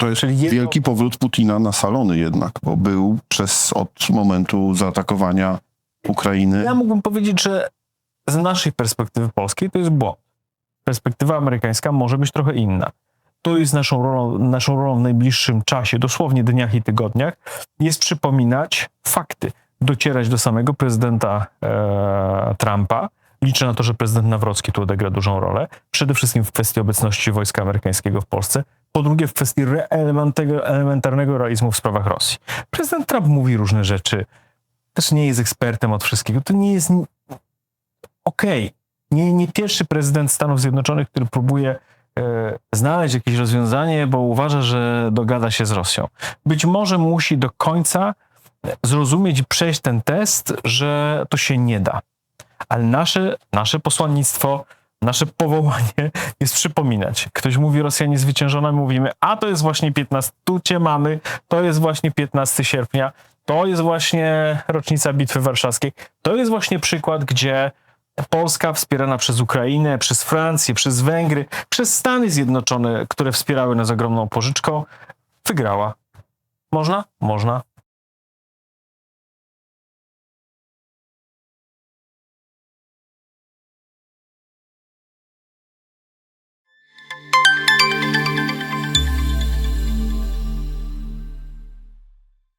To jest jedno- wielki powrót Putina na salony jednak, bo był przez od momentu zaatakowania Ukrainy. Ja mógłbym powiedzieć, że z naszej perspektywy polskiej to jest błąd. Perspektywa amerykańska może być trochę inna. To jest naszą rolą, naszą rolą w najbliższym czasie, dosłownie dniach i tygodniach, jest przypominać fakty, docierać do samego prezydenta e, Trumpa. Liczę na to, że prezydent Nawrocki tu odegra dużą rolę. Przede wszystkim w kwestii obecności wojska amerykańskiego w Polsce. Po drugie, w kwestii elementarnego realizmu w sprawach Rosji. Prezydent Trump mówi różne rzeczy, też nie jest ekspertem od wszystkiego. To nie jest. Okej. Nie, nie pierwszy prezydent Stanów Zjednoczonych, który próbuje e, znaleźć jakieś rozwiązanie, bo uważa, że dogada się z Rosją. Być może musi do końca zrozumieć i przejść ten test, że to się nie da. Ale nasze, nasze posłannictwo, nasze powołanie jest przypominać. Ktoś mówi Rosjanie zwyciężona, my mówimy, a to jest właśnie 15, tu cię mamy, to jest właśnie 15 sierpnia, to jest właśnie rocznica Bitwy Warszawskiej, to jest właśnie przykład, gdzie Polska wspierana przez Ukrainę, przez Francję, przez Węgry, przez Stany Zjednoczone, które wspierały nas ogromną pożyczką, wygrała. Można? Można.